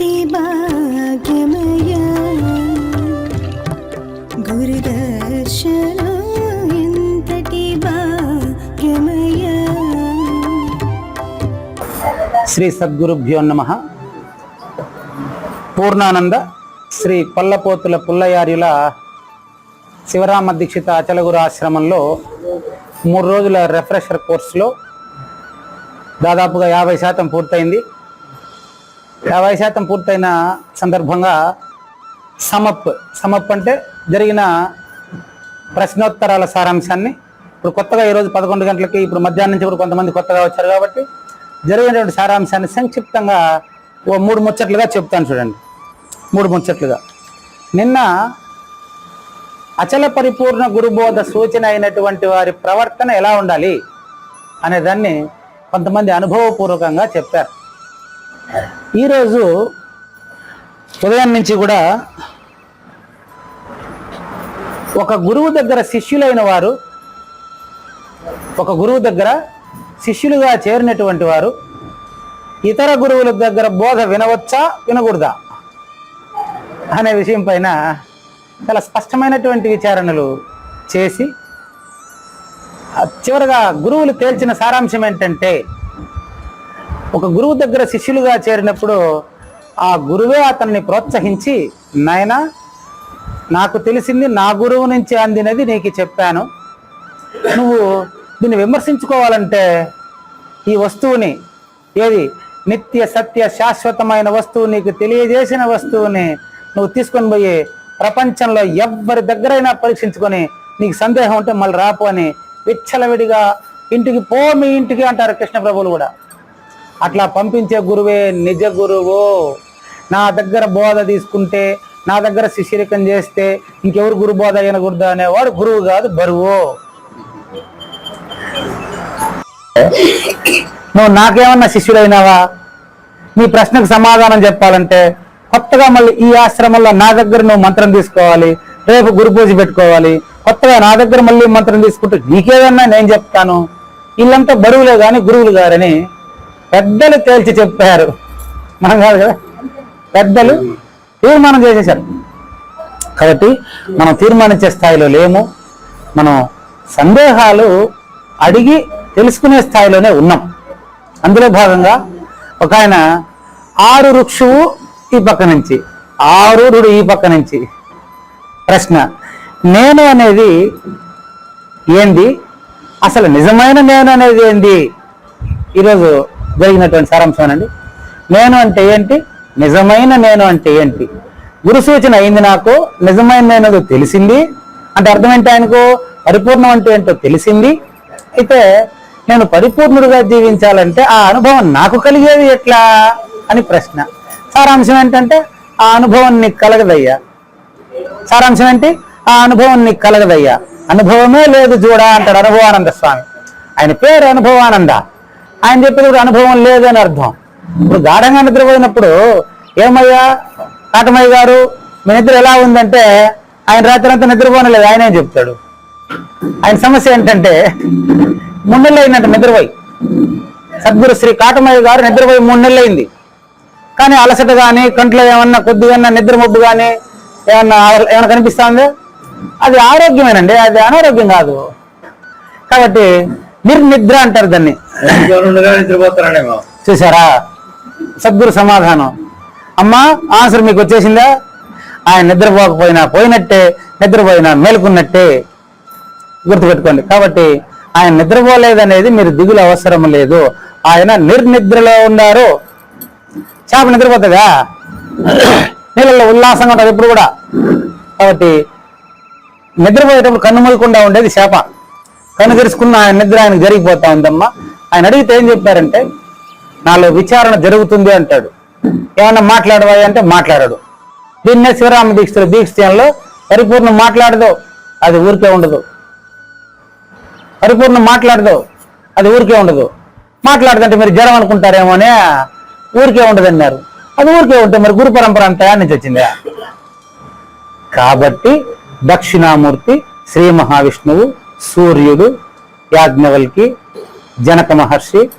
భాగ్యమయ గురుదర్శనం ఎంతటి భాగ్యమయ శ్రీ సద్గురుభ్యో నమ పూర్ణానంద శ్రీ పల్లపోతుల పుల్లయార్యుల శివరామ దీక్షిత అచలగురు ఆశ్రమంలో మూడు రోజుల రిఫ్రెషర్ కోర్సులో దాదాపుగా యాభై శాతం పూర్తయింది. యాభై శాతం పూర్తయిన సందర్భంగా సమప్ సమప్ అంటే జరిగిన ప్రశ్నోత్తరాల సారాంశాన్ని ఇప్పుడు కొత్తగా ఈరోజు పదకొండు గంటలకి ఇప్పుడు మధ్యాహ్నం నుంచి కూడా కొంతమంది కొత్తగా వచ్చారు కాబట్టి జరిగినటువంటి సారాంశాన్ని సంక్షిప్తంగా ఓ మూడు ముచ్చట్లుగా చెప్తాను చూడండి. మూడు ముచ్చట్లుగా. నిన్న అచల పరిపూర్ణ గురుబోధ సూచన అయినటువంటి వారి ప్రవర్తన ఎలా ఉండాలి అనేదాన్ని కొంతమంది అనుభవపూర్వకంగా చెప్పారు. ఈరోజు ఉదయం నుంచి కూడా ఒక గురువు దగ్గర శిష్యులైన వారు ఒక గురువు దగ్గర శిష్యులుగా చేరినటువంటి వారు ఇతర గురువుల దగ్గర బోధ వినవచ్చా వినకూడదా అనే విషయం పైన చాలా స్పష్టమైనటువంటి విచారణలు చేసి ఆ చివరగా గురువులు తేల్చిన సారాంశం ఏంటంటే ఒక గురువు దగ్గర శిష్యులుగా చేరినప్పుడు ఆ గురువే అతన్ని ప్రోత్సహించి నాయనా నాకు తెలిసింది నా గురువు నుంచి అందినది నీకు చెప్పాను. నువ్వు దీన్ని విమర్శించుకోవాలంటే ఈ వస్తువుని ఏది? నిత్య సత్య శాశ్వతమైన వస్తువు నీకు తెలియజేసిన వస్తువుని నువ్వు తీసుకొని పోయి ప్రపంచంలో ఎవ్వరి దగ్గరైనా పరీక్షించుకొని నీకు సందేహం ఉంటే మళ్ళీ రాపు అని విచ్చలవిడిగా ఇంటికి పో మీ ఇంటికి అంటారు కృష్ణ ప్రభువులు కూడా. అట్లా పంపించే గురువే నిజ గురువు. నా దగ్గర బోధ తీసుకుంటే నా దగ్గర శిష్యరికం చేస్తే ఇంకెవరు గురు బోధ అయినకూడదు అనేవాడు గురువు కాదు బరువు. నువ్వు నాకేమన్నా శిష్యుడైనావా? నీ ప్రశ్నకు సమాధానం చెప్పాలంటే కొత్తగా మళ్ళీ ఈ ఆశ్రమంలో నా దగ్గర నువ్వు మంత్రం తీసుకోవాలి రేపు గురు పూజ పెట్టుకోవాలి కొత్తగా నా దగ్గర మళ్ళీ మంత్రం తీసుకుంటే నీకేదన్నా నేను చెప్తాను? వీళ్ళంతా బరువులే కానీ గురువులు గారని పెద్దలు తేల్చి చెప్పారు. మనం కాదు కదా? పెద్దలు తీర్మానం చేసేసారు కాబట్టి మనం తీర్మానించే స్థాయిలో లేము. మనం సందేహాలు అడిగి తెలుసుకునే స్థాయిలోనే ఉన్నాం. అందులో భాగంగా ఒక ఆయన ఆరు వృక్షువు ఈ పక్క నుంచి ఆరుడు ఈ పక్క నుంచి. ప్రశ్న నేను అనేది ఏంది? అసలు నిజమైన నేను అనేది ఏంది? ఈరోజు జరిగినటువంటి సారాంశం అండి నేను అంటే ఏంటి? నిజమైన నేను అంటే ఏంటి? గురు సూచన అయింది నాకు నిజమైన నేను తెలిసింది అంటే అర్థం ఏంటి ఆయనకు? పరిపూర్ణం అంటే ఏంటో తెలిసింది. అయితే నేను పరిపూర్ణుడిగా జీవించాలంటే ఆ అనుభవం నాకు కలిగేది ఎట్లా అని ప్రశ్న. సారాంశం ఏంటంటే ఆ అనుభవం నీకు కలగదయ్యా. సారాంశం ఏంటి? ఆ అనుభవం నీకు కలగదయ్యా. అనుభవమే లేదు చూడా అంటాడు అనుభవానంద స్వామి. ఆయన పేరు అనుభవానంద. ఆయన చెప్పేది కూడా అనుభవం లేదని అర్థం. ఇప్పుడు గాఢంగా నిద్రపోయినప్పుడు ఏమయ్యా? కాటమయ్య గారు మీ నిద్ర ఎలా ఉందంటే ఆయన రాత్రి అంతా నిద్రపోనలేదు ఆయనే చెప్తాడు. ఆయన సమస్య ఏంటంటే మూడు నెలలు అయిందంట నిద్రపోయి. సద్గురు శ్రీ కాటమయ్య గారు నిద్రపోయి మూడు నెలలు అయింది. కానీ అలసట కానీ కంట్లో ఏమన్నా కొద్దిగా నిద్ర మబ్బు కానీ ఏమన్నా ఏమైనా కనిపిస్తుంది అది ఆరోగ్యమేనండి అది అనారోగ్యం కాదు. కాబట్టి నిర్నిద్ర అంటారు దాన్ని. చూసారా? సద్గురు సమాధానం. అమ్మా ఆన్సర్ మీకు వచ్చేసిందా? ఆయన నిద్రపోకపోయినా పోయినట్టే నిద్రపోయినా మేలుకున్నట్టే. గుర్తుపెట్టుకోండి. కాబట్టి ఆయన నిద్రపోలేదనేది మీరు దిగులు అవసరం లేదు. ఆయన నిర్నిద్రలో ఉన్నారు. చేప నిద్రపోతుందా? నీళ్ళలో ఉల్లాసంగా ఉంటుంది ఎప్పుడు కూడా. కాబట్టి నిద్రపోయేటప్పుడు కన్ను మూయకుండా ఉండేది చేప. కన్ను తెరుచుకున్న ఆయన నిద్ర ఆయనకు జరిగిపోతా ఉందమ్మా ఆయన అడిగితే ఏం చెప్పారంటే నాలో విచారణ జరుగుతుంది అంటాడు. ఏమన్నా మాట్లాడవా అంటే మాట్లాడాడు. దీన్నే శివరామ దీక్ష దీక్షలో పరిపూర్ణం మాట్లాడదు అది ఊరికే ఉండదు. పరిపూర్ణం మాట్లాడదు అది ఊరికే ఉండదు. మాట్లాడదంటే మీరు జ్వరం అనుకుంటారేమో అని ఊరికే ఉండదన్నారు. అది ఊరికే ఉంటే మరి గురు పరంపర అంతా నుంచి వచ్చిందా? కాబట్టి దక్షిణామూర్తి శ్రీ మహావిష్ణువు సూర్యుడు యాజ్ఞవల్కి జనక మహర్షి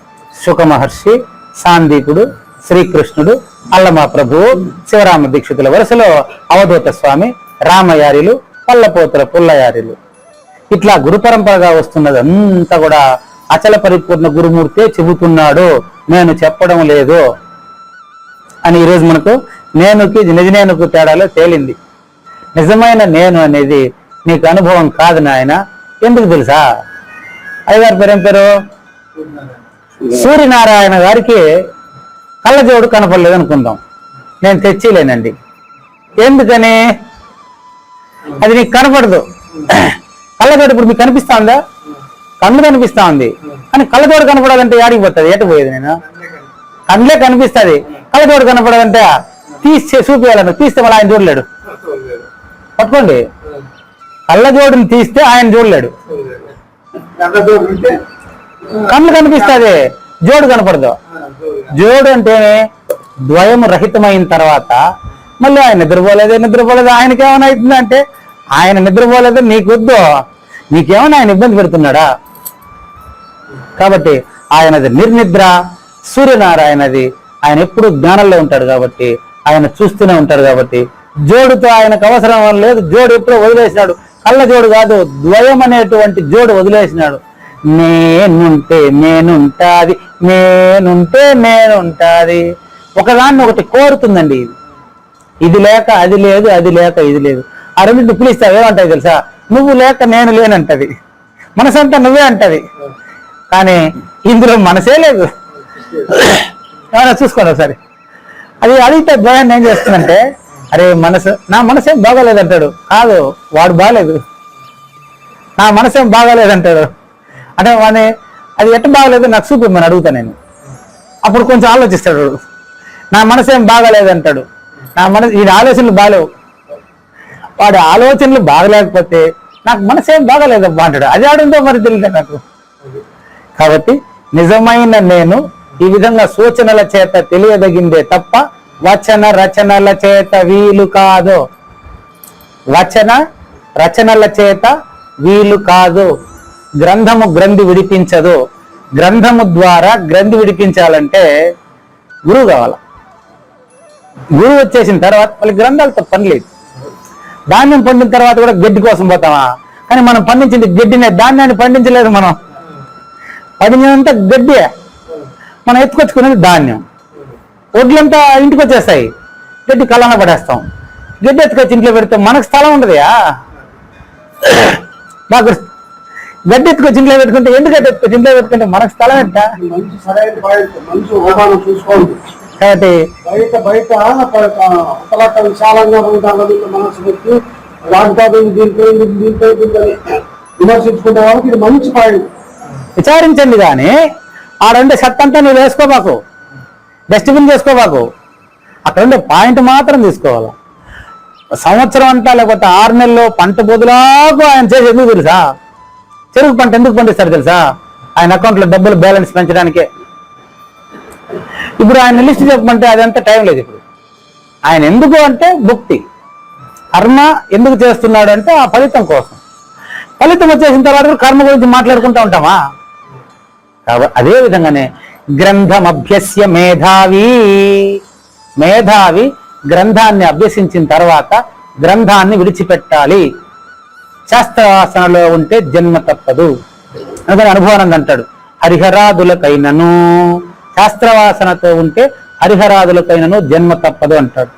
శుక మహర్షి సాందీపుడు శ్రీకృష్ణుడు అల్లమా ప్రభువు శివరామ దీక్షితుల వరుసలో అవధూత స్వామి రామయారిలు పల్లపోతుల పుల్లయారిలు. ఇట్లా గురు పరంపరగా వస్తున్నది అంతా కూడా అచల పరిపూర్ణ గురుమూర్తే చెబుతున్నాడు. నేను చెప్పడం లేదు. అని ఈరోజు మనకు నేనుకి నిజనేనుకు తేడాలో తేలింది. నిజమైన నేను అనేది నీకు అనుభవం కాదు నాయన. ఎందుకు తెలుసా? అయ్యగారి పేరు ఏం పేరు? సూర్యనారాయణ గారికి కళ్ళజోడు కనపడలేదు అనుకుందాం. నేను తెచ్చిలేనండి. ఎందుకని? అది నీకు కనపడదు. కళ్ళజోడు ఇప్పుడు మీకు కనిపిస్తా కన్ను కనిపిస్తా ఉంది. కానీ కళ్ళజోడు కనపడాలంటే యాడికి పోతుంది? ఎటు పోయేది నేను? కండ్లే కనిపిస్తుంది. కళ్ళజోడు కనపడాలంటే తీస్తే చూపించాలంటే తీస్తే మళ్ళీ ఆయన చూడలేడు. పట్టుకోండి. కళ్ళజోడుని తీస్తే ఆయన చూడలేడు. కళ్ళు కనిపిస్తుంది. జోడు కనపడదు. జోడు అంటే ద్వయం రహితమైన తర్వాత మళ్ళీ ఆయన నిద్రపోలేదు నిద్రపోలేదు. ఆయనకి ఏమైనా అవుతుంది అంటే ఆయన నిద్రపోలేదు నీకొద్దు నీకేమైనా ఆయన ఇబ్బంది పెడుతున్నాడా? కాబట్టి ఆయనది నిర్నిద్ర సూర్యనారాయణది. ఆయన ఎప్పుడు జ్ఞానంలో ఉంటాడు కాబట్టి ఆయన చూస్తూనే ఉంటాడు కాబట్టి జోడుతో ఆయనకు అవసరం లేదు. జోడు ఎప్పుడో వదిలేసినాడు. కళ్ళ జోడు కాదు ద్వయం అనేటువంటి జోడు వదిలేసినాడు. నేనుంటే నేనుంటాది నేనుంటే నేనుంటాది. ఒకదాన్ని ఒకటి కోరుతుందండి ఇది. ఇది లేక అది లేదు అది లేక ఇది లేదు. ఆ రెండింటి పిలిస్తే ఏమంటాయి తెలుసా? నువ్వు లేక నేను లేనంటది. మనసంతా నువ్వే అంటది. కానీ ఇందులో మనసే లేదు. ఏమైనా చూసుకోండి ఒకసారి. అది అడిగితే ద్వయాన్ని ఏం చేస్తుందంటే అరే మనసు నా మనసేం బాగాలేదంటాడు. కాదు వాడు బాగలేదు నా మనసేం బాగాలేదంటాడు. అంటే వాడిని అది ఎట్ట బాగలేదు? నాకు చూపిమ్మని అడుగుతా నేను. అప్పుడు కొంచెం ఆలోచిస్తాడు వాడు. నా మనసేం బాగాలేదంటాడు. నా మనసు ఈ ఆలోచనలు బాగాలేవు. వాడి ఆలోచనలు బాగలేకపోతే నాకు మనసేం బాగాలేదబ్బా అంటాడు. అది ఆడుందో మరి తెలియదు నాకు? కాబట్టి నిజమైన నేను ఈ విధంగా సూచనల చేత తెలియదగిందే తప్ప వచన రచనల చేత వీలు కాదు. వచన రచనల చేత వీలు కాదు. గ్రంథము గ్రంథి విడిపించదు. గ్రంథము ద్వారా గ్రంథి విడిపించాలంటే గురువు కావాలి? గురువు వచ్చేసిన తర్వాత మళ్ళీ గ్రంథాలతో పని లేదు. ధాన్యం పండిన తర్వాత కూడా గడ్డి కోసం పోతామా? కానీ మనం పండించింది గడ్డినే ధాన్యాన్ని పండించలేదు మనం. పండించినంత గడ్డి మనం ఎత్తుకొచ్చుకునేది ధాన్యం. వడ్లంతా ఇంటికి వచ్చేస్తాయి. గడ్డి కళ్ళన పడేస్తాం. గడ్డి ఎత్తుకొచ్చి ఇంట్లో పెడితే మనకు స్థలం ఉండదుయా గుర్తు. గడ్డి ఎత్తుకొచ్చి ఇంట్లో పెట్టుకుంటే ఎందుకు గడ్డి ఎత్తుకొచ్చి ఇంట్లో పెట్టుకుంటే మనకు స్థలం ఎంత? కాబట్టి బయట బయట విశాలంగా మనసు పెట్టి దాంట్లో దీంట్లో దీంట్లో విమర్శించుకునే వాళ్ళకి ఇది మంచి పాయింట్. విచారించండి కానీ షర్ట్ అంతా నువ్వు వేసుకోబాకు డస్ట్బిన్ చేసుకోబాకు అక్కడ ఉండే పాయింట్ మాత్రం తీసుకోవాలి. సంవత్సరం అంతా లేకపోతే ఆరు నెలలో పంట బదులాకు ఆయన చేసి ఎందుకు తెలుసా? చెరుకు పంట ఎందుకు పండిస్తారు తెలుసా? ఆయన అకౌంట్లో డబ్బులు బ్యాలెన్స్ పెంచడానికే. ఇప్పుడు ఆయన లిస్ట్ చెప్పమంటే అదంతా టైం లేదు ఇప్పుడు. ఆయన ఎందుకు అంటే భుక్తి కర్మ ఎందుకు చేస్తున్నాడు అంటే ఆ ఫలితం కోసం. ఫలితం వచ్చేసిన తర్వాత కర్మ గురించి మాట్లాడుకుంటూ ఉంటామా? కాబట్టి అదే విధంగానే గ్రంథమభ్యస్య మేధావి. మేధావి గ్రంథాన్ని అభ్యసించిన తర్వాత గ్రంథాన్ని విడిచిపెట్టాలి. శాస్త్రవాసనలో ఉంటే జన్మ తప్పదు. అందుకని అనుభవానంద అంటాడు హరిహరాదులకైనను. శాస్త్రవాసనతో ఉంటే హరిహరాదులకైనను జన్మ తప్పదు అంటాడు.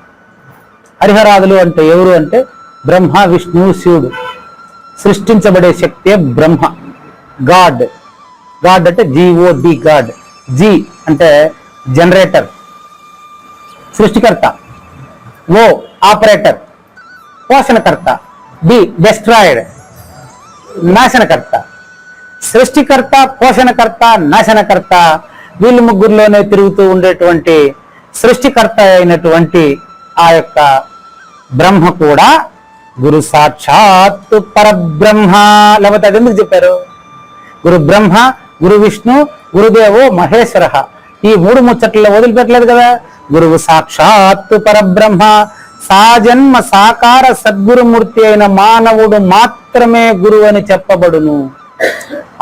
హరిహరాదులు అంటే ఎవరు అంటే బ్రహ్మ విష్ణువు శివుడు. సృష్టించబడే శక్తే బ్రహ్మ గాడ్. గాడ్ అంటే జీఓ డి గాడ్. జి అంటే జనరేటర్ సృష్టికర్త ఓ ఆపరేటర్ పోషణకర్త బి డెస్ట్రాయిడ్ నాశనకర్త. సృష్టికర్త పోషణకర్త నాశనకర్త వీళ్ళు ముగ్గురులోనే తిరుగుతూ ఉండేటువంటి సృష్టికర్త అయినటువంటి ఆ యొక్క బ్రహ్మ కూడా గురు సాక్షాత్ పరబ్రహ్మ. లేకపోతే అది ఎందుకు చెప్పారు? గురు బ్రహ్మ గురు విష్ణు గురుదేవో మహేశ్వర. ఈ మూడు ముచ్చట్లలో వదిలిపెట్టలేదు కదా? గురువు సాక్షాత్ పరబ్రహ్మ. సాజన్మ సాకార సద్గురుమూర్తి అయిన మానవుడు మాత్రమే గురువు అని చెప్పబడును.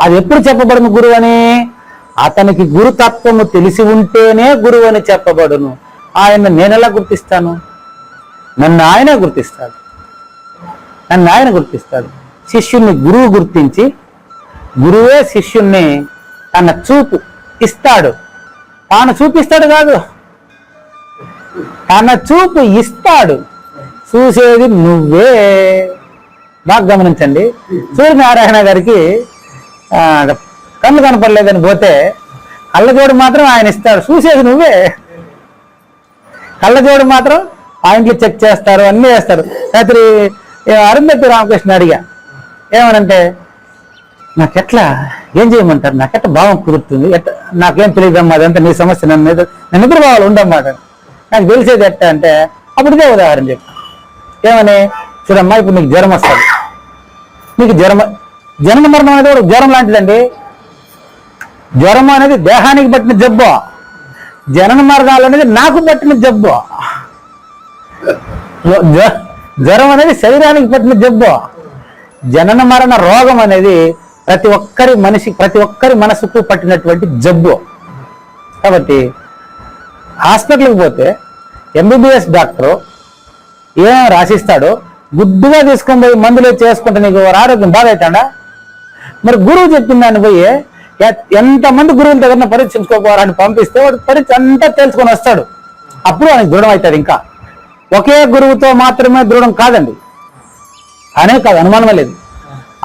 అది ఎప్పుడు చెప్పబడును గురువు అని అతనికి గురుతత్వము తెలిసి ఉంటేనే గురువు అని చెప్పబడును. ఆయన నేనెలా గుర్తిస్తాను? నన్ను ఆయనే గుర్తిస్తాడు. నన్ను ఆయన గుర్తిస్తాడు. శిష్యుణ్ణి గురువు గుర్తించి గురువే శిష్యుణ్ణి తన చూపు ఇస్తాడు. తాను చూపిస్తాడు కాదు. తన చూపు ఇస్తాడు. చూసేది నువ్వే. బాగా గమనించండి. సూర్యనారాయణ గారికి కళ్ళు కనపడలేదని పోతే కళ్ళజోడు మాత్రం ఆయన ఇస్తాడు. చూసేది నువ్వే. కళ్ళజోడు మాత్రం పాయింట్లు చెక్ చేస్తారు అన్నీ చేస్తారు రాత్రి అరుంధతి రామకృష్ణ అడిగా. ఏమనంటే నాకెట్లా? ఏం చేయమంటారు? నాకెట్లా భావం కుదురుతుంది. ఎట్లా నాకేం తెలియదమ్మా అదంతా నీ సమస్య నన్ను మీద నన్ను ఇద్దరు భావాలు ఉండమాట. నాకు తెలిసేది ఎట్ట అంటే అప్పుడుదే ఉదాహరణ చెప్పు ఏమని? చూడమ్మా ఇప్పుడు నీకు జ్వరం వస్తుంది. నీకు జ్వరం జన్మ మరణం అనేది కూడా జ్వరం లాంటిదండి. జ్వరం అనేది దేహానికి పట్టిన జబ్బు. జనన మరణాలు అనేది నాకు పట్టిన జబ్బు. జ్వరం అనేది శరీరానికి పట్టిన జబ్బు. జనన మరణ రోగం అనేది ప్రతి ఒక్కరి మనిషి ప్రతి ఒక్కరి మనసుకు పట్టినటువంటి జబ్బు. కాబట్టి హాస్పిటల్కి పోతే ఎంబీబీఎస్ డాక్టరు ఏం రాసిస్తాడో గుడ్డుగా తీసుకొని పోయి మందులు చేసుకుంటే నీకు ఆరోగ్యం బాగవుతాడా మరి గురువు చెప్పిన దాన్ని పోయి ఎంతమంది గురువుల దగ్గర పరీక్షించుకోపోవాలని పంపిస్తే వాడు పరీక్ష అంతా తెలుసుకొని వస్తాడు. అప్పుడు ఆయన దృఢం అవుతాడు ఇంకా. ఒకే గురువుతో మాత్రమే దృఢం కాదండి. అనే కాదు అనుమానమే లేదు.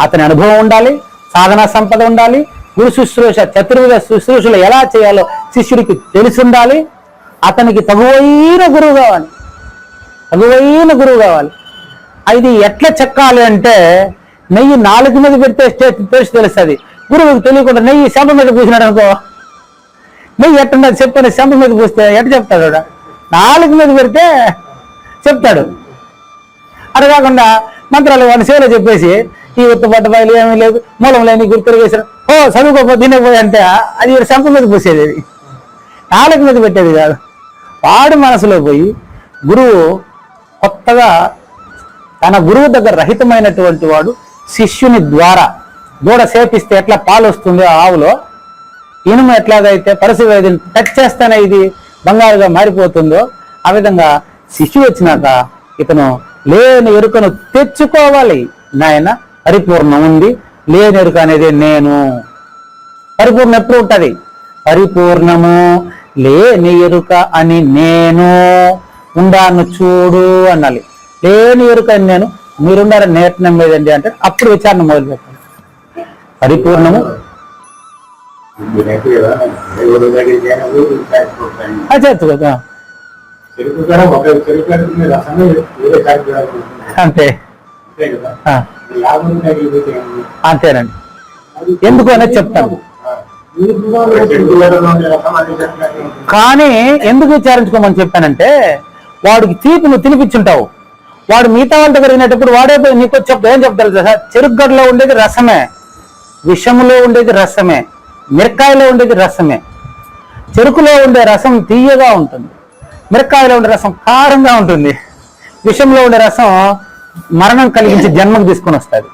అతని అనుభవం ఉండాలి సాధన సంపద ఉండాలి. గురు శుశ్రూష చతుర్విధ శుశ్రూషలు ఎలా చేయాలో శిష్యుడికి తెలిసి ఉండాలి అతనికి తగువైన గురువు కావాలి. తగువైన గురువు కావాలి. అది ఎట్లా చెక్కాలి అంటే నెయ్యి నాలుగు మీద పెడితే టేస్ట్ తెలుస్తుంది. గురువుకి తెలియకుండా నెయ్యి శంప మీద పూసినాడు అనుకో నెయ్యి ఎట్టున్నది చెప్పని శంప మీద పూస్తే ఎట్ట చెప్తాడు నాలుగు మీద పెడితే చెప్తాడు. అటు కాకుండా మంత్రాలు వాడి సేవలో చెప్పేసి ఈ ఉత్తపట్ట బయలు ఏమీ లేదు. మూలం లేని గుర్తులు వేసారు ఓ చదువుకోపో తినకపోయి అంటే అది వీడి శంప మీద పూసేది అది. నాలుగు మీద పెట్టేది కాదు. వాడు మనసులో పోయి గురువు కొత్తగా తన గురువు దగ్గర రహితమైనటువంటి వాడు శిష్యుని ద్వారా దూడ సేపిస్తే ఎట్లా పాలు వస్తుందో ఆవులో? ఇనుము ఎట్లాగైతే పరిశువేదిని టచ్ చేస్తానే ఇది బంగారుగా మారిపోతుందో ఆ విధంగా శిష్యుడు వచ్చినాక ఇతను లేని ఎరుకను తెచ్చుకోవాలి. నాయన పరిపూర్ణం ఉంది. లేని ఎరుక అనేది నేను. పరిపూర్ణం ఎప్పుడు ఉంటది? పరిపూర్ణము లేని ఎరుక అని నేను ఉండాను చూడు అనాలి. లేని ఎరుక అని నేను మీరుండారు నేటనం మీదండి అంటే అప్పుడు విచారణ మొదలు పెట్టాలి పరిపూర్ణము అంతే. అంతేనండి. ఎందుకు అనేది చెప్తాను. కానీ ఎందుకు విచారించుకోమని చెప్పానంటే వాడికి తీపి నువ్వు తినిపించుంటావు. వాడు మిగతా వాళ్ళ దగ్గర వినేటప్పుడు వాడే పోయి నీకు చెప్తా ఏం చెప్తారు తెలుసా? చెరుగ్గడలో ఉండేది రసమే. విషములో ఉండేది రసమే. మిరకాయలో ఉండేది రసమే. చెరుకులో ఉండే రసం తీయగా ఉంటుంది. మిరకాయలో ఉండే రసం కారంగా ఉంటుంది. విషంలో ఉండే రసం మరణం కలిగించి జన్మకు తీసుకొని గడ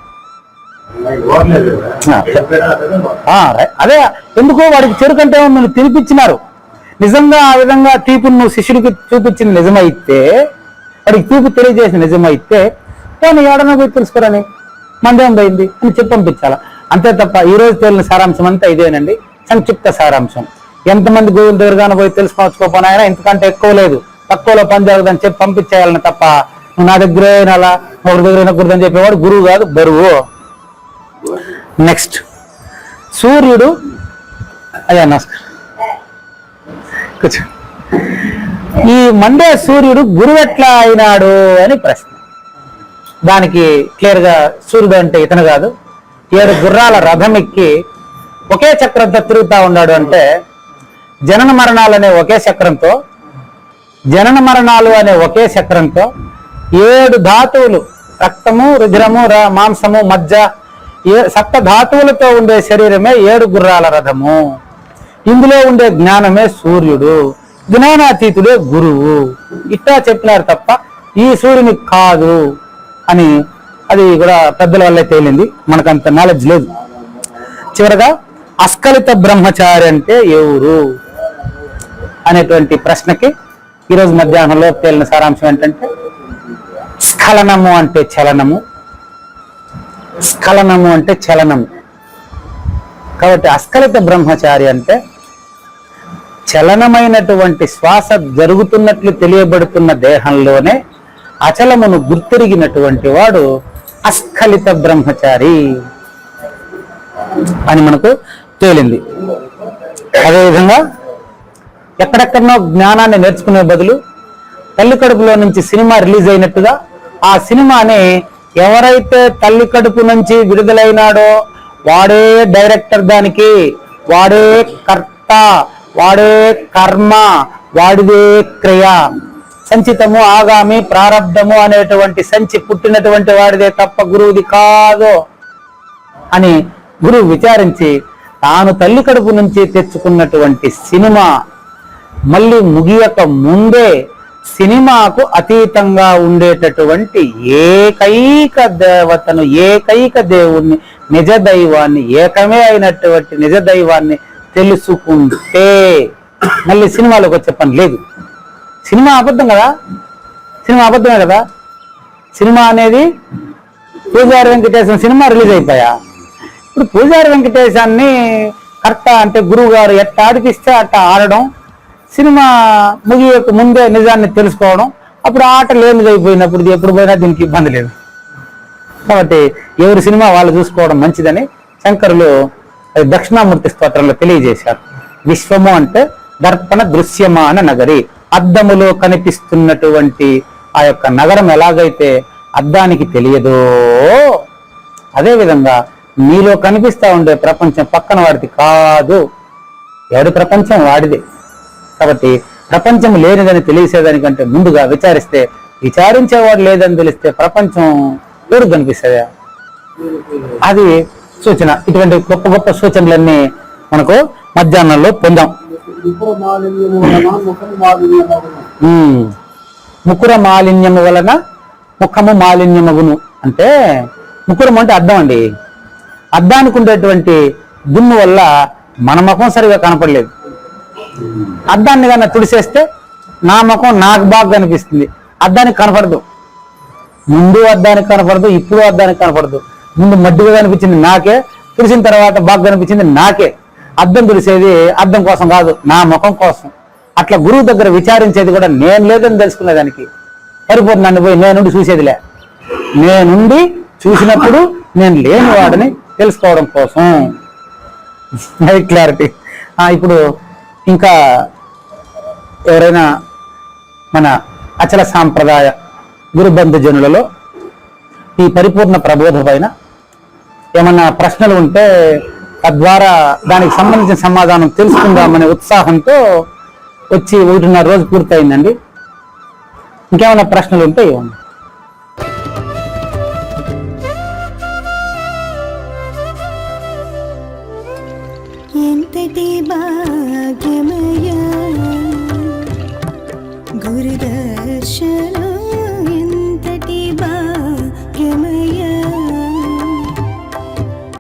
అదే ఎందుకో వాడికి చెరుకు అంటే నువ్వు తినిపించినారు. నిజంగా ఆ విధంగా తీపిని నువ్వు శిష్యుడికి చూపించింది నిజమైతే వాడికి తీపి తెలియజేసిన నిజమైతే పోనీ ఏడన్నా పోయి తెలుసుకోరని మందేం పోయింది అని చెప్పి పంపించాలా? అంతే తప్ప ఈ రోజు తేలిన సారాంశం అంతా ఇదేనండి. సంక్షిప్త సారాంశం. ఎంతమంది గోవుల దగ్గరగానే పోయి తెలుసుకోవచ్చుకోపోయినా ఇంతకంటే ఎక్కువ లేదు. తక్కువలో పని జరగదని చెప్పి పంపించేయాలని తప్ప నువ్వు నా దగ్గరే వినాలా ఒకరి దగ్గర అని చెప్పేవాడు గురువు కాదు బరువు. నెక్స్ట్ సూర్యుడు అయ్యా నమస్కారం. కూర్చో. ఈ మండే సూర్యుడు గురువు ఎట్లా అయినాడు అని ప్రశ్న. దానికి క్లియర్గా సూర్యుడు అంటే ఇతను కాదు. ఏడు గుర్రాల రథం ఎక్కి ఒకే చక్రంతో తిరుగుతా ఉన్నాడు అంటే జనన మరణాలు అనే ఒకే చక్రంతో జనన మరణాలు అనే ఒకే చక్రంతో ఏడు ధాతువులు రక్తము రుధిరము మాంసము మజ్జ ఏ సప్త ధాతువులతో ఉండే శరీరమే ఏడు గుర్రాల రథము. ఇందులో ఉండే జ్ఞానమే సూర్యుడు జ్ఞానాతీతుడే గురువు. ఇట్టా చెప్పినారు తప్ప ఈ సూర్యుని కాదు అని అది కూడా పెద్దల వల్లే తేలింది. మనకంత నాలెడ్జ్ లేదు. చివరగా అస్కలిత బ్రహ్మచారి అంటే ఎవరు అనేటువంటి ప్రశ్నకి ఈరోజు మధ్యాహ్నంలో తేలిన సారాంశం ఏంటంటే స్ఖలనము అంటే చలనము. స్ఖలనము అంటే చలనము. కాబట్టి అస్ఖలిత బ్రహ్మచారి అంటే చలనమైనటువంటి శ్వాస జరుగుతున్నట్లు తెలియబడుతున్న దేహంలోనే అచలమును గుర్తిరిగినటువంటి వాడు అస్ఖలిత బ్రహ్మచారి అని మనకు తేలింది. అదేవిధంగా ఎక్కడెక్కడనో జ్ఞానాన్ని నేర్చుకునే బదులు తల్లి కడుపులో నుంచి సినిమా రిలీజ్ అయినట్టుగా ఆ సినిమాని ఎవరైతే తల్లి కడుపు నుంచి విడుదలైనాడో వాడే డైరెక్టర్ దానికి వాడే కర్త వాడే కర్మ వాడిదే క్రియ. సంచితము ఆగామి ప్రారంధము అనేటువంటి సంచి పుట్టినటువంటి వాడిదే తప్ప గురువుది కాదు అని గురువు విచారించి తాను తల్లి కడుపు నుంచి తెచ్చుకున్నటువంటి సినిమా మళ్ళీ ముగియక ముందే సినిమాకు అతీతంగా ఉండేటటువంటి ఏకైక దేవతను ఏకైక దేవుణ్ణి నిజ దైవాన్ని ఏకమే అయినటువంటి నిజ దైవాన్ని తెలుసుకుంటే మళ్ళీ సినిమాలోకి వచ్చే పని లేదు. సినిమా అబద్ధం కదా? సినిమా అబద్ధమే కదా? సినిమా అనేది పూజారి వెంకటేశ్వర సినిమా రిలీజ్ అయిపోయా? ఇప్పుడు పూజారి వెంకటేశాన్ని కరెక్ట్ అంటే గురువు గారు ఎట్ట ఆడిపిస్తే అట్ట ఆడడం సినిమా ముగియక ముందే నిజాన్ని తెలుసుకోవడం అప్పుడు ఆట లేనిది అయిపోయినప్పుడు ఎప్పుడు పోయినా దీనికి ఇబ్బంది లేదు. కాబట్టి ఎవరి సినిమా వాళ్ళు చూసుకోవడం మంచిదని శంకరులు అది దక్షిణామూర్తి స్తోత్రంలో తెలియజేశారు. విశ్వము అంటే దర్పణ దృశ్యమాన నగరి అద్దములో కనిపిస్తున్నటువంటి ఆ యొక్క నగరం ఎలాగైతే అద్దానికి తెలియదో అదే విధంగా నీలో కనిపిస్తా ఉండే ప్రపంచం పక్కన వాడిది కాదు. ఎవడి ప్రపంచం వాడిదే? కాబట్టి ప్రపంచం లేనిదని తెలిసేదానికంటే ముందుగా విచారిస్తే విచారించేవాడు లేదని తెలిస్తే ప్రపంచం ఎవరు కనిపిస్తుంది. అది సూచన. ఇటువంటి గొప్ప గొప్ప సూచనలన్నీ మనకు మధ్యాహ్నంలో పొందాం. ఉమ్. ముకుర మాలిన్యము వలన ముఖము మాలిన్యమగును. అంటే ముకురం అంటే అర్థం అండి. అద్దానికి ఉండేటువంటి దుమ్ము వల్ల మన ముఖం సరిగా కనపడలేదు. అద్దాన్ని కన్నా తుడిసేస్తే నా ముఖం నాకు బాగా కనిపిస్తుంది. అద్దానికి కనపడదు. ముందు అద్దానికి కనపడదు ఇప్పుడు అద్దానికి కనపడదు. ముందు మడ్డుగా కనిపించింది నాకే తుడిసిన తర్వాత బాగా కనిపించింది నాకే. అద్దం తుడిసేది అద్దం కోసం కాదు నా ముఖం కోసం. అట్లా గురువు దగ్గర విచారించేది కూడా నేను లేదని తెలుసుకునేదానికి సరిపోదు నన్ను పోయి నేనుండి చూసేదిలే. నేనుండి చూసినప్పుడు నేను లేని వాడిని తెలుసుకోవడం కోసం. క్లారిటీ ఇప్పుడు ఇంకా ఎవరైనా మన అచల సాంప్రదాయ గురుబంధు జనులలో ఈ పరిపూర్ణ ప్రబోధ పైన ఏమన్నా ప్రశ్నలు ఉంటే తద్వారా దానికి సంబంధించిన సమాధానం తెలుసుకుందామనే ఉత్సాహంతో వచ్చి ఒకటిన్నర రోజు పూర్తయిందండి. ఇంకేమైనా ప్రశ్నలు ఉంటే ఇవ్వండి.